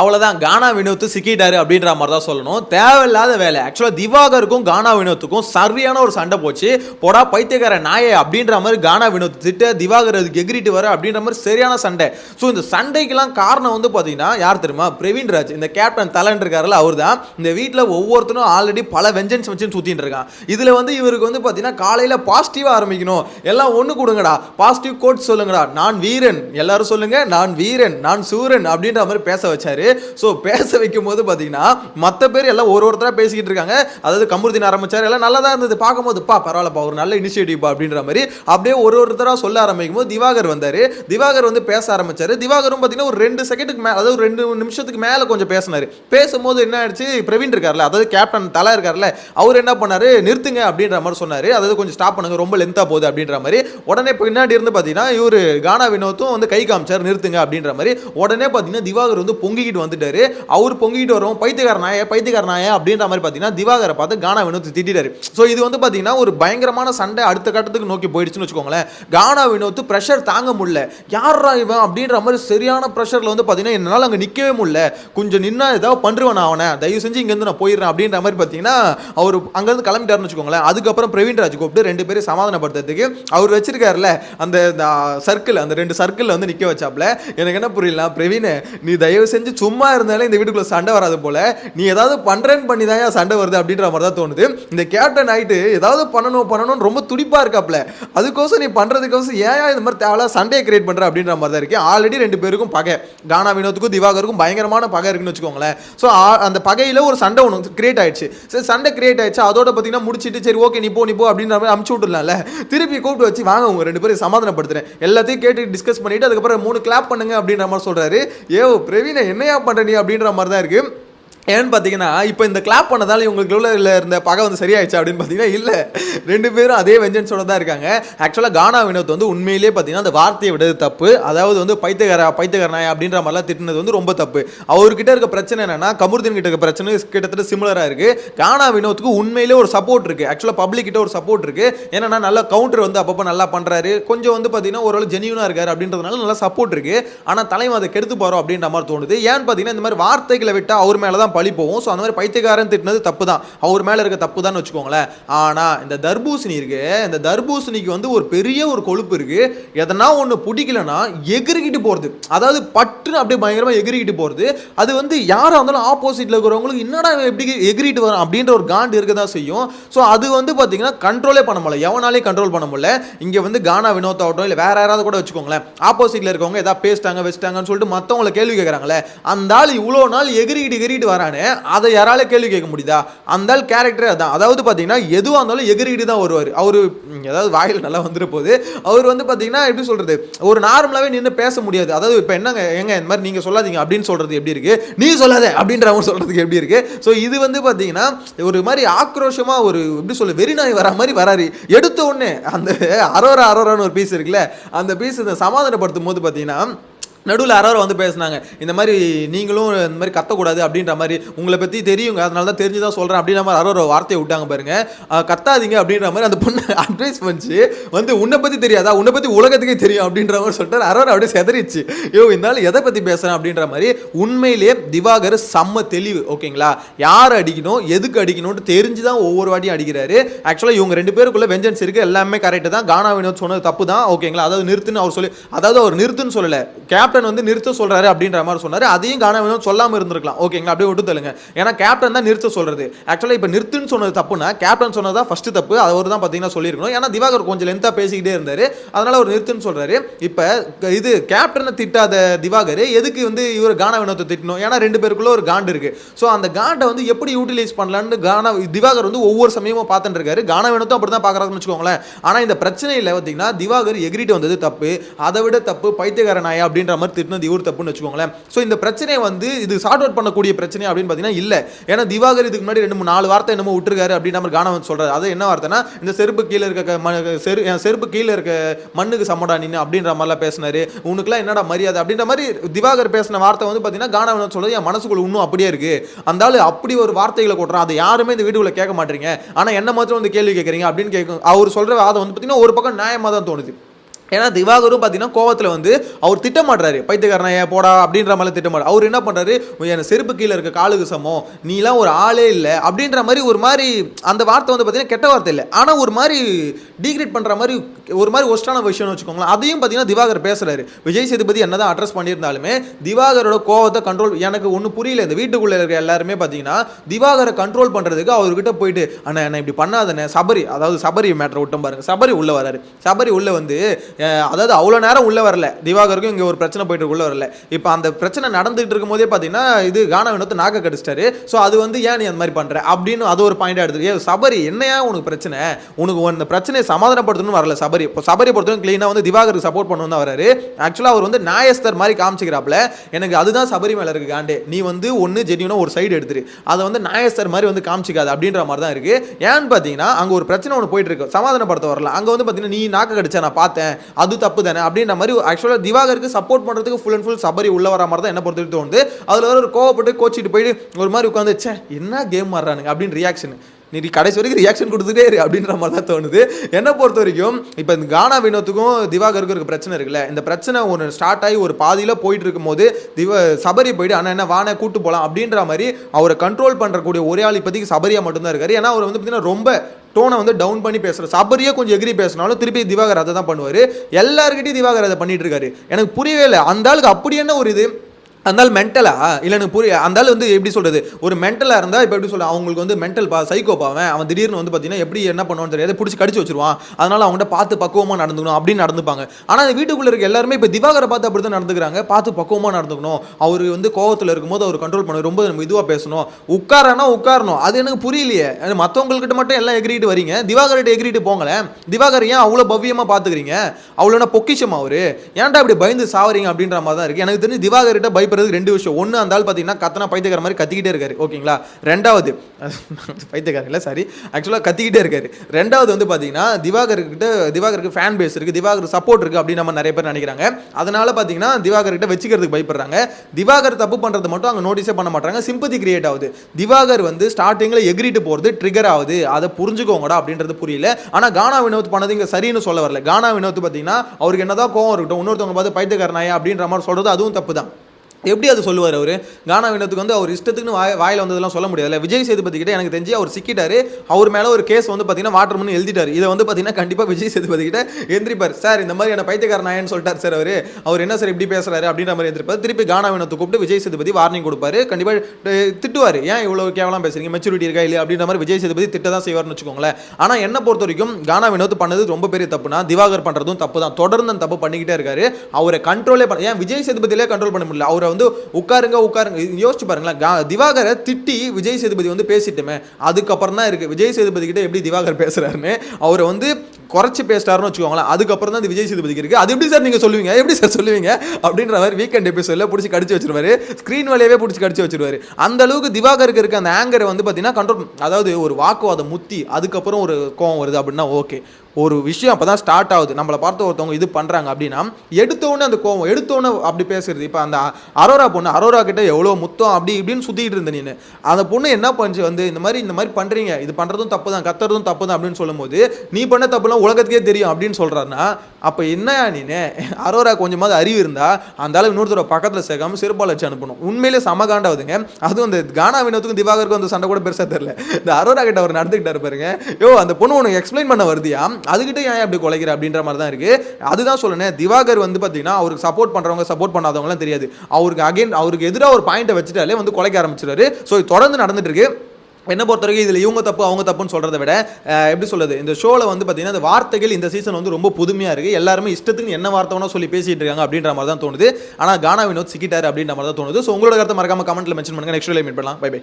அவ்வளவுதான் கானா வினோத் சிக்கிட்டாரு அப்படின்ற மாதிரி தான் சொல்லணும். தேவையில்லாத வேலை. ஆக்சுவலாக திவாகருக்கும் கானா வினோத்துக்கும் சரியான ஒரு சண்டை போச்சு. போடா பைத்தியக்கார நாயே அப்படின்ற மாதிரி கானா வினோத் திட்ட திவாகர் அதுக்கு எகிரிட்டு வர அப்படின்ற மாதிரி சரியான சண்டை. ஸோ இந்த சண்டைக்கெல்லாம் காரணம் வந்து பார்த்தீங்கன்னா யார் தெரியுமா? பிரவீன் ராஜ். இந்த கேப்டன் தலன் இருக்காருல்ல அவர் தான் இந்த வீட்டில் ஒவ்வொருத்தரும் ஆல்ரெடி பல வெஞ்சன்ஸ் வச்சு சுற்றிட்டு இருக்கான். இதில் வந்து இவருக்கு வந்து பார்த்தீங்கன்னா காலையில் பாசிட்டிவாக ஆரம்பிக்கணும். எல்லாம் ஒன்று கொடுங்கடா. பாசிட்டிவ் கோட் சொல்லுங்கடா. நான் வீரன். எல்லாரும் சொல்லுங்க. நான் வீரன். நான் சூரன் அப்படின்ற மாதிரி பேச வச்சார். ஸோ பேச வைக்கும் போது பார்த்தீங்கன்னா மற்ற பேர் எல்லாம் ஒரு ஒருத்தராக பேசிக்கிட்டு இருக்காங்க. அதாவது கமுருதின் ஆரம்பிச்சார் எல்லாம் நல்லா தான் இருந்தது. பார்க்கும்போது பா பரவாயில்லப்பா ஒரு நல்ல இனிஷியேட்டிவ்ப்பா அப்படின்ற மாதிரி அப்படியே ஒரு ஒருத்தராக சொல்ல ஆரம்பிக்கும் போது திவாகர் வந்தார். திவாகர் வந்து பேச ஆரம்பிச்சார். திவாகரும் பார்த்தீங்கன்னா ஒரு ரெண்டு செகண்டுக்கு மேலே அதாவது ஒரு ரெண்டு நிமிஷத்துக்கு மேலே கொஞ்சம் பேசினார். பேசும்போது என்ன ஆயிடுச்சு? பிரவீன் இருக்கார்ல அதாவது கேப்டன் தலை இருக்கார்ல அவர் என்ன பண்ணார்? நிறுத்துங்க அப்படின்ற மாதிரி சொன்னார். அதாவது கொஞ்சம் ஸ்டாப் பண்ணுங்க ரொம்ப லென்த்தாக போகுது அப்படின்ற மாதிரி. உடனே பின்னாடி இருந்து பார்த்தீங்கன்னா இவர் கானா வினோத்தும் வந்து கை காமிச்சார் நிறுத்துங்க அப்படின்ற மாதிரி. உடனே பார்த்தீங்கன்னா திவாகர் வந்து பொங்கிக்கிட்டு வந்துட்டாரு. அவர் பொங்கிட்டு வரும் பைத்தியக்கார நாய அப்படின்ற மாதிரி பார்த்தீங்கன்னா திவாகரை பார்த்து கானா வினோத் திட்டிட்டாரு. ஸோ இது வந்து பார்த்தீங்கன்னா ஒரு பயங்கரமான சண்டை அடுத்த கட்டத்துக்கு நோக்கி போயிடுச்சுன்னு வச்சுக்கோங்களேன். கானா வினோத் ப்ரெஷர் தாங்க முடியல. யாரா இவன் அப்படின்ற மாதிரி சரியான ப்ரெஷரில் வந்து பார்த்தீங்கன்னா என்னால் அங்கே நிற்கவே முடியல. கொஞ்சம் நின்னா ஏதாவது பண்ணுவேன் நான் அவனை. தயவு செஞ்சு இங்கேருந்து நான் போயிடுறேன் அப்படின்ற மாதிரி பார்த்தீங்கன்னா அவர் அங்கேருந்து கிளம்பிட்டாருன்னு வச்சுக்கோங்களேன். அதுக்கப்புறம் பிரவீன் ராஜ் கூப்பிட்டு ரெண்டு பேரும் சமாதானப்படுத்துறதுக்கு அவர் வச்சிருக்காருல்ல அந்த சர்க்கிள் அந்த ரெண்டு சர்க்கிளில் வந்து நிற்க வச்சாப்ல எனக்கு என்ன புரியல பிரவீன் நீ தயவு செஞ்சு சும்மா இருந்தாலே இந்த வீட்டுக்குள்ள சண்டை வராது போல. நீ ஏதாவது பண்றேன்னு பண்ணி தான் சண்டை வருது அப்படின்ற மாதிரி தான் தோணுது. இந்த கேப்டன் ஆயிட்டு ஏதாவது பண்ணணும் பண்ணணும்னு ரொம்ப துடிப்பா இருக்காப்ல. அதுக்கோசம் நீ பண்றதுக்கோசம் ஏன் இந்த மாதிரி தேவையில்ல சண்டையை கிரியேட் பண்ற அப்படின்ற மாதிரி தான் இருக்கு. ஆல்ரெடி ரெண்டு பேருக்கும் பகை. கானா வினோத்துக்கும் திவாகருக்கும் பயங்கரமான பகை இருக்குன்னு வச்சுக்கோங்களேன். ஸோ அந்த பகையில ஒரு சண்டை ஒன்று கிரியேட் ஆயிடுச்சு. சரி சண்டை கிரியேட் ஆயிடுச்சு. அதோட பார்த்தீங்கன்னா முடிச்சிட்டு சரி ஓகே நீ போ நீ போ அப்படின்ற மாதிரி அமுச்சு விட்டுலாம்ல திருப்பி கூப்பிட்டு வச்சு வாங்க உங்க ரெண்டு பேரும் சமாதானப்படுத்துறேன். எல்லாத்தையும் கேட்டு டிஸ்கஸ் பண்ணிட்டு அதுக்கப்புறம் மூணு கிளாப் பண்ணுங்க அப்படின்ற மாதிரி சொல்றாரு. ஏ பிரவீன என்னையா பண்ற நீ அப்படின்ற மாதிரி தான் இருக்கு. ஏன்னு பார்த்தீங்கன்னா இப்போ இந்த கிளாப் பண்ணதால இவங்களுக்குள்ள இருந்த பகை வந்து சரியாயிடுச்சு அப்படின்னு பார்த்தீங்கன்னா இல்லை. ரெண்டு பேரும் அதே வெஞ்சன்ஸோட தான் இருக்காங்க. ஆக்சுவலாக கானா வினோத் வந்து உண்மையிலேயே பார்த்தீங்கன்னா அந்த வார்த்தையை விடுறது தப்பு. அதாவது வந்து பைத்தியகார பைத்தகரனாய் அப்படின்ற மாதிரிலாம் திட்டினது வந்து ரொம்ப தப்பு. அவர்கிட்ட இருக்க பிரச்சனை என்னன்னா கமருதீன் கிட்ட இருக்க பிரச்சனை கிட்டத்தட்ட சிமிலராக இருக்கு. கானா வினோத்துக்கு உண்மையிலே ஒரு சப்போர்ட் இருக்கு. ஆக்சுவலாக பப்ளிக் கிட்ட ஒரு சப்போர்ட் இருக்கு. ஏன்னா நல்ல கவுண்டர் வந்து அப்பப்போ நல்லா பண்ணுறாரு கொஞ்சம் வந்து பார்த்தீங்கன்னா ஓரளவு ஜெனியூனாக இருக்காரு அப்படின்றதுனால நல்லா சப்போர்ட் இருக்கு. ஆனால் தலைவன் அதை கெடுத்து போகிறோம் அப்படின்ற மாதிரி தோணுது. ஏன்னு பார்த்தீங்கன்னா இந்த மாதிரி வார்த்தைகளை விட்டால் அவர் மேலே தான் பழி போகும் ஸோ அந்த மாதிரி பைத்தியக்காரன் திட்டினது தப்பு தான் அவர் மேலே இருக்க தப்பு தான் வச்சுக்கோங்களேன். ஆனால் இந்த தர்பூசணி இருக்கு. இந்த தர்பூசணிக்கு வந்து ஒரு பெரிய ஒரு கொழுப்பு இருக்கு. எதனா ஒன்று பிடிக்கலன்னா எகிரிக்கிட்டு போகிறது அதாவது பட்டுன்னு அப்படியே பயங்கரமாக எகிரிக்கிட்டு போகிறது அது வந்து யாராக இருந்தாலும் ஆப்போசிட்டில் இருக்கிறவங்களுக்கு என்னடா எப்படி எகிரிட்டு வரான் அப்படின்ற ஒரு காண்டு இருக்க தான் செய்யும். ஸோ அது வந்து பார்த்தீங்கன்னா கண்ட்ரோலே பண்ண முடியல. எவனாலையும் கண்ட்ரோல் பண்ண முடியல. இங்கே வந்து கானா வினோத் ஆகட்டும் இல்லை வேற யாராவது கூட வச்சுக்கோங்களேன். ஆப்போசிட்டில் இருக்கவங்க ஏதாவது பேசிட்டாங்க வச்சுட்டாங்கன்னு சொல்லிட்டு மற்றவங்கள கேள்வி கேட்குறாங்களே அந்த ஆள் இவ்வளோ நாள் எகிரிக்கிட்டு எகிரிட்டு வரானே அதை யாரால கேள்வி கேட்க முடியுதா? அந்த ஆள் கேரக்டரே அதான். அதாவது பார்த்தீங்கன்னா எதுவாக இருந்தாலும் எகிரிகிட்டு தான் வருவார். அவர் ஏதாவது வாயில் நல்லா வந்துட்டு போகுது அவர் வந்து பார்த்தீங்கன்னா எப்படி சொல்கிறது ஒரு நார்மலாகவே நின்று பேச முடியாது. அதாவது இப்போ என்னங்க எங்க இந்த மாதிரி நீங்கள் சொல்லாதீங்க அப்படின்னு சொல்கிறது எப்படி இருக்குது நீ சொல்லாத அப்படின்றவங்க சொல்கிறதுக்கு எப்படி இருக்குது ஸோ இது வந்து பார்த்தீங்கன்னா ஒரு மாதிரி ஆக்ரோஷமாக ஒரு எப்படி சொல்ல வெறிநாய் வரா மாதிரி வராரு. எடுத்த உடனே அந்த அரோரா அரோரான்னு ஒரு பீஸ் இருக்குல்ல அந்த பீஸ் இந்த சமாதானப்படுத்தும் போது பார்த்தீங்கன்னா நடுவில் யாராவது வந்து பேசுனாங்க. இந்த மாதிரி நீங்களும் இந்த மாதிரி கத்தக்கூடாது அப்படின்ற மாதிரி உங்களை பற்றி தெரியுங்க. அதனால தான் தெரிஞ்சு தான் சொல்கிறேன் அப்படின்ற மாதிரி யாரோ வார்த்தையை விட்டாங்க பாருங்க. கத்தாதீங்க அப்படின்ற மாதிரி அந்த பொண்ணு அட்வைஸ் பண்ணிச்சு. வந்து உன்னை பற்றி தெரியாதா? உன்னை பற்றி உலகத்துக்கே தெரியும் அப்படின்ற மாதிரி சொல்லிட்டு அரவர் அப்படியே செதறிச்சு. ஐயோ இருந்தாலும் எதை பற்றி பேசுகிறேன் அப்படின்ற மாதிரி உண்மையிலேயே திவாகர் செம்ம தெளிவு ஓகேங்களா? யார் அடிக்கணும்? எதுக்கு அடிக்கணும்னு தெரிஞ்சு தான் ஒவ்வொரு வாட்டியும் அடிக்கிறாரு. ஆக்சுவலாக இவங்க ரெண்டு பேருக்குள்ள வெஞ்சன்ஸ் இருக்குது எல்லாமே கரெக்டு தான். கானா வினோத் சொன்னது தப்பு தான் ஓகேங்களா? அதாவது நிறுத்துன்னு அவர் சொல்லி அதாவது அவர் நிறுத்துன்னு சொல்லலை. கேப் கேப்டன் வந்து நிறுத்த சொல்றாரு அப்படின்ற மாதிரி சொன்னாரு. அதையும் காண சொல்லாமல் இருந்திருக்கலாம். ஓகேங்களா அப்படியே விட்டு தள்ளுங்க. ஏன்னா கேப்டன் தான் நிறுத்த சொல்றது. ஆக்சுவலாக இப்போ நிறுத்துன்னு சொன்னது தப்புனா கேப்டன் சொன்னதா ஃபர்ஸ்ட் தப்பு. அவர் தான் பார்த்தீங்கன்னா சொல்லியிருக்கணும். ஏன்னா திவாகர் கொஞ்சம் லென்த்தாக பேசிக்கிட்டே இருந்தார். அதனால அவர் நிறுத்துன்னு சொல்றாரு. இப்போ இது கேப்டனை திட்டாத திவாகர் எதுக்கு வந்து இவர் காண வினோத்தை திட்டணும்? ஏன்னா ரெண்டு பேருக்குள்ள ஒரு காண்டு இருக்கு. ஸோ அந்த காண்டை வந்து எப்படி யூட்டிலைஸ் பண்ணலான்னு கானா திவாகர் வந்து ஒவ்வொரு சமயமும் பார்த்துட்டு இருக்காரு. கானா வினோத்தும் அப்படி தான் பார்க்குறாருன்னு வச்சுக்கோங்களேன். ஆனால் இந்த பிரச்சனையில் பார்த்தீங்கன்னா திவாகர் எகிரிட்டு வந்தது தப்பு. அதை விட தப்பு பைத்தியக்கார நாயா அப்படின்ற மாதிரி திட்டினது இவர் தப்புன்னு வச்சுக்கோங்களேன். ஸோ இந்த பிரச்சனையை வந்து இது சார்ட் அவுட் பண்ணக்கூடிய பிரச்சனை அப்படின்னு பார்த்தீங்கன்னா இல்லை. ஏன்னா திவாகர் இதுக்கு முன்னாடி ரெண்டு மூணு நாலு வார்த்தை என்னமோ விட்டுருக்காரு அப்படின்னு நம்ம கானா சொல்கிறார் அது என்ன வார்த்தைனா இந்த செருப்பு கீழே இருக்க செரு என் செருப்பு கீழே இருக்க மண்ணுக்கு சமடா நின்று அப்படின்ற மாதிரிலாம் பேசினாரு. உனக்குலாம் என்னடா மரியாதை அப்படின்ற மாதிரி திவாகர் பேசின வார்த்தை வந்து பார்த்தீங்கன்னா காணவன் சொல்கிறது சொல்றது என் மனசுக்குள்ள இன்னும் அப்படியே இருக்குது அந்த அப்படி ஒரு வார்த்தைகளை கொட்டுறான். அதை யாருமே இந்த வீடியோவில் கேட்க மாட்டீங்க ஆனால் என்ன மாத்திரம் வந்து கேள்வி கேட்குறீங்க? அப்படின்னு கேட்கும். அவர் சொல்கிற வாதம் வந்து பார்த்தீங்கன்னா ஒரு பக்கம் நியாயமாக தான் தோணுது. ஏன்னா திவாகரும் பார்த்தீங்கன்னா கோவத்தில் வந்து அவர் திட்டமாடுறாரு. பைத்தியக்காரனா ஏன் போடா அப்படின்ற மாதிரி திட்டமாடு. அவர் என்ன பண்ணுறாரு என் செருப்பு கீழே இருக்க காலுக்கு சமம். நீலாம் ஒரு ஆளே இல்லை அப்படின்ற மாதிரி ஒரு மாதிரி அந்த வார்த்தை வந்து பார்த்தீங்கன்னா கெட்ட வார்த்தை இல்லை. ஆனால் ஒரு மாதிரி டீக்ரேட் பண்ணுற மாதிரி ஒரு மாதிரி ஒஸ்டான விஷயம்னு வச்சுக்கோங்களேன். அதையும் பார்த்தீங்கன்னா திவாகர் பேசுறாரு. விஜய் சேதுபதி என்னதான் அட்ரஸ் பண்ணியிருந்தாலுமே திவாகரோட கோவத்தை கண்ட்ரோல் எனக்கு ஒன்றும் புரியல. இந்த வீட்டுக்குள்ளே இருக்க எல்லாருமே பார்த்தீங்கன்னா திவாகரை கண்ட்ரோல் பண்ணுறதுக்கு அவர்கிட்ட போயிட்டு அண்ணா என்ன இப்படி பண்ணாதண்ணே. சபரி அதாவது சபரி மேட்டரை விட்டோம் பாருங்க. சபரி உள்ளே வராரு. சபரி உள்ளே வந்து அதாவது அவ்வளோ நேரம் உள்ளே வரல. திவாகருக்கும் இங்கே ஒரு பிரச்சனை போயிட்டு உள்ளே வரல. இப்போ அந்த பிரச்சனை நடந்துகிட்டு இருக்கும் போதே பார்த்தீங்கன்னா இது கானா வினோத்தை நாக்க கடிச்சிட்டாரு. ஸோ அது வந்து ஏன் நீ அந்த மாதிரி பண்ணுற அப்படின்னு அது ஒரு பாயிண்டாக எடுத்து ஏ சபரி என்னையா உனக்கு பிரச்சனை? உனக்கு அந்த பிரச்சனையை சமாதானப்படுத்தணும்னு வரல. சபரி இப்போ சபரி பொறுத்தவரைக்கும் க்ளீனாக வந்து திவாகருக்கு சப்போர்ட் பண்ணணும் தான் வராரு. ஆக்சுவலாக அவர் வந்து நாயஸ்தர் மாதிரி காமிச்சிக்கிறாப்ல எனக்கு அதுதான் சபரி மேலே இருக்கு காண்டே. நீ வந்து ஒன்று ஜென்யூனாக ஒரு சைடு எடுத்துரு. அதை வந்து நாயஸ்தர் மாதிரி வந்து காமிச்சிக்காது அப்படின்ற மாதிரி தான் இருக்குது ஏன்னு பார்த்தீங்கன்னா அங்கே ஒரு பிரச்சனை ஒன்று போயிட்டு இருக்கு. சமாதானப்படுத்த வரல. அங்கே வந்து பார்த்தீங்கன்னா நீ நாக்க கடிச்சா நான் பார்த்தேன். அது தப்பு தானே அப்படின்ற மாதிரி ஆக்சுவலாக திவாகருக்கு சப்போர்ட் பண்ணுறதுக்கு ஃபுல் அண்ட் ஃபுல் சபரி உள்ள வர மாதிரி தான் என்ன பொறுத்தவரைக்கும் தோணுது. அதில் ஒரு கோவப்பட்டு கோச்சிட்டு போயிட்டு ஒரு மாதிரி உட்காந்துச்சே என்ன கேம் ஆடுறானுங்க? அப்படின்னு ரியாக்ஷன் நீ கடைசி வரைக்கும் ரியாக்ஷன் கொடுத்துட்டே இரு அப்படின்ற மாதிரி தான் தோணுது. என்னை பொறுத்த வரைக்கும் இப்போ இந்த கானா வினோத்துக்கும் திவாகருக்கும் இருக்க பிரச்சனை இருக்குல்ல. இந்த பிரச்சனை ஒன்று ஸ்டார்ட் ஆகி ஒரு பாதியில் போயிட்டு இருக்கும்போது திவ சபரி போயிட்டு ஆனால் என்ன வானை கூட்டு போகலாம் அப்படின்ற மாதிரி அவரை கண்ட்ரோல் பண்ணுறக்கூடிய ஒரே ஆள் இப்போதைக்கு சபரியா மட்டும்தான் இருக்காரு. ஏன்னா அவர் வந்து பார்த்தீங்கன்னா ரொம்ப டோனை வந்து டவுன் பண்ணி பேசுகிற சபரியே கொஞ்சம் எகிரி பேசினாலும் திருப்பி திவாகர் அதை தான் பண்ணுவார். எல்லாருக்கிட்டையும் திவாகர் அதை பண்ணிட்டு இருக்காரு. எனக்கு புரியவே இல்லை. அந்த ஆளுக்கு அப்படி என்ன ஒரு இது? அந்தால் மென்டலா இல்லை எனக்கு புரிய அந்தால் வந்து எப்படி சொல்கிறது ஒரு மென்டலாக இருந்தால் இப்போ எப்படி சொல்ல அவங்களுக்கு வந்து மென்டல் பா சைக்கோ பாவன் அவன் திடீர்னு வந்து பார்த்தீங்கன்னா எப்படி என்ன பண்ணுவான்னு தெரியாது. பிடிச்சி கடிச்சு வச்சிருவான். அதனால் அவங்கள்ட்ட பார்த்து பக்குவமாக நடந்துக்கணும் அப்படின்னு நடந்துப்பாங்க. ஆனால் அந்த வீட்டுக்குள்ளே இருக்க எல்லாருமே இப்போ திவாகரை பார்த்து அப்படி தான் நடந்துக்கிறாங்க. பார்த்து பக்குவமாக நடந்துக்கணும். அவர் வந்து கோவத்தில் இருக்கும்போது அவர் கண்ட்ரோல் பண்ண ரொம்ப நம்ம இதுவாக பேசணும். உட்காரனா உட்காரணும். அது எனக்கு புரியலையே. அது மற்றவங்கக்கிட்ட மட்டும் எல்லாம் எகிரிட்டு வரீங்க. திவாகர்கிட்ட எகிரிட்டு போங்களேன். திவாகர் ஏன் அவ்வளோ பவ்யமாக பார்த்துக்கிறீங்க அவ்வளோ என்ன பொக்கிஷமா அவரு? ஏன்டா இப்படி பயந்து சாவறீங்க அப்படின்ற மாதிரி தான் இருக்குது எனக்கு தெரிஞ்சு திவாகர்கிட்ட பயப்படுறதுக்கு ரெண்டு விஷயம். ஒன்று அந்த ஆள் பார்த்தீங்கன்னா கத்தனா பைத்தியக்கார மாதிரி கத்திக்கிட்டே இருக்காரு. ஓகேங்களா? ரெண்டாவது பைத்தியக்காரன் இல்லை சாரி ஆக்சுவலாக கத்திக்கிட்டே இருக்காரு. ரெண்டாவது வந்து பார்த்தீங்கன்னா திவாகர்கிட்ட திவாகருக்கு ஃபேன் பேஸ் இருக்குது திவாகர் சப்போர்ட் இருக்குது அப்படின்னு நம்ம நிறைய பேர் நினைக்கிறாங்க. அதனால பார்த்தீங்கன்னா திவாகர்கிட்ட வச்சுக்கிறதுக்கு பயப்படுறாங்க. திவாகர் தப்பு பண்ணுறது மட்டும் அங்கே நோட்டீஸே பண்ண மாட்டாங்க. சிம்பதி கிரியேட் ஆகுது. திவாகர் வந்து ஸ்டார்டிங்கில் எகிரிட்டு போகிறது ட்ரிகர் ஆகுது. அதை புரிஞ்சுக்கோங்கடா அப்படின்றது புரியல. ஆனால் கானா வினோத் பண்ணது இங்கே சரின்னு சொல்ல வரல. கானா வினோத் பார்த்தீங்கன்னா அவருக்கு என்னதான் கோவம் இருக்கட்டும் இன்னொருத்தவங்க பார்த்து பைத்தியக்காரனாயா அப்படின்ற மாதிரி சொல்கிறது அதுவும் தப்பு தான் எப்படி அது சொல்லுவார் அவர்? கானா வினத்துக்கு வந்து அவர் இஷ்டத்துக்குன்னு வாய் வாயில் வந்ததெல்லாம் சொல்ல முடியாதுல்ல. விஜய் சேதுபதி கிட்ட எனக்கு தெரிஞ்சு அவர் சிக்கிட்டாரு. அவர் மேலே ஒரு கேஸ் வந்து பார்த்தீங்கன்னா வாட்டர்மன் எழுதிட்டார். இதை வந்து பார்த்தீங்கன்னா கண்டிப்பாக விஜய் சேதுபதி கிட்ட எந்திரிப்பார். சார் இந்த மாதிரி என்ன பைத்தியக்கார நாயன்னு சொல்லிட்டார் சார் அவர். அவர் என்ன சார் இப்படி பேசுகிறாரு அப்படின்ற மாதிரி எந்திரிப்பார். திருப்பி கானா வினத்தை கூப்பிட்டு விஜய் சேதுபதி வார்னிங் கொடுப்பாரு. கண்டிப்பாக திட்டுவார். ஏன் இவ்வளோ கேவலம் பேசுறீங்க? மெச்சூரிட்டி இருக்கா இல்லையா அப்படின்ற மாதிரி விஜய் சேதுபதி திட்ட தான் செய்வார்னு வச்சுக்கோங்களேன். ஆனால் என்ன பொறுத்த வரைக்கும் கானா வினோத் பண்ணது ரொம்ப பெரிய தப்புனா திவாகர் பண்ணுறதும் தப்பு தான் தொடர்ந்து தப்பு பண்ணிக்கிட்டே இருக்காரு. அவரை கண்ட்ரோலே பண்ண ஏன் விஜய் சேதுபதியிலே கண்ட்ரோல் பண்ண முடியல. அவரை வந்து உட்காருங்க உட்காருங்க. யோசிச்சு பாருங்களேன். கா- திவாகரை திட்டி விஜய் சேதுபதி வந்து பேசிட்டுமே. அதுக்கப்புறம் தான் இருக்கு. விஜய் சேதுபதி கிட்ட எப்படி திவாகர் பேசுறாருன்னு அவரை வந்து குறைச்சி பேசிட்டாருன்னு வச்சுக்கோங்களேன். அதுக்கப்புறம் தான் விஜய் சேதுபதிக்கு இருக்கு. அது எப்படி சார் நீங்க சொல்லுவீங்க? எப்படி சார் சொல்லுவீங்க? அப்படின்ற மாதிரி வீக்கெண்ட் எபிசோட்ல பிடிச்சி கடிச்சு வச்சிருவாரு. ஸ்க்ரீன் வழியாவே பிடிச்சி கடிச்சு வச்சிருவாரு. அந்த அளவுக்கு திவாகருக்கு இருக்க அந்த ஆங்கரை வந்து பார்த்தீங்கன்னா கண்ட்ரோல் அதாவது ஒரு வாக்குவாதம் முத்தி அதுக்கப்புறம் ஒரு கோவம் வருது அப்படின்னா ஓகே ஒரு விஷயம் அப்போ தான் ஸ்டார்ட் ஆகுது. நம்மளை பார்த்து ஒருத்தவங்க இது பண்ணுறாங்க அப்படின்னா எடுத்தோடனே அந்த கோவம் எடுத்தோடனே அப்படி பேசுறது. இப்போ அந்த அரோரா பொண்ணு அரோரா கிட்ட எவ்வளோ முத்தம் அப்படி இப்படின்னு சுற்றிட்டு இருந்த நீ அந்த பொண்ணு என்ன பண்ணுச்சு வந்து இந்த மாதிரி இந்த மாதிரி பண்ணுறீங்க இது பண்ணுறதும் தப்பு தான் கத்துறதும் தப்பு தான் அப்படின்னு சொல்லும்போது நீ பண்ண தப்புலாம் உலகத்துக்கே தெரியும் அப்படின்னு சொல்கிறாருன்னா அப்போ என்னயா நீனே? அரோரா கொஞ்சமாவது அறிவு இருந்தால் அந்த அளவு இன்னொருத்தர பக்கத்தில் சேர்க்காம சிறுபால் வச்சு அனுப்பணும். உண்மையிலே சமகாண்டாவதுங்க அதுவும் அந்த கானா வினோத்துக்கும் திவாகருக்கும் அந்த சண்டை கூட பெருசாக தெரியல. இந்த அரோரா கிட்ட அவர் நடந்துக்கிட்டாரு பாருங்க. யோ அந்த பொண்ணு உனக்கு எக்ஸ்பிளைன் பண்ண வருதியா? அதுக்கிட்ட ஏன் அப்படி குலைக்கிற அப்படின்ற மாதிரி தான் இருக்குது அதுதான் சொல்லணும் திவாகர் வந்து பார்த்தீங்கன்னா அவருக்கு சப்போர்ட் பண்ணுறவங்க சப்போர்ட் பண்ணாதவங்களாம் தெரியாது. அவருக்கு அகைன் அவருக்கு எதிராக ஒரு பாயிண்ட்டை வச்சுட்டாலே வந்து குலைக்க ஆரம்பிச்சிடாரு ஸோ தொடர்ந்து நடந்துட்டு இருக்கு. என்ன பொறுத்த வரைக்கும் இதில் இவங்க தப்பு அவங்க தப்புன்னு சொல்கிறத விட எப்படி சொல்கிறது இந்த ஷோவில் வந்து பார்த்தீங்கன்னா இந்த வார்த்தைகள் இந்த சீசன் வந்து ரொம்ப புதுமையாக இருக்குது எல்லாருமே இஷ்டத்துக்கு என்ன வார்த்தை வேணா சொல்லி பேசிட்டு இருக்காங்க அப்படின்ற மாதிரி தான் தோணுது. ஆனால் கானா வினோத் சிக்கிட்டார் அப்படின்ற மாதிரி தான் தோணுது. ஸோ உங்களோட கருத்தை மறக்காமல் கமெண்ட்ல மென்ஷன் பண்ணுங்க. நெக்ஸ்ட் மீட் பண்ணலாம். Bye bye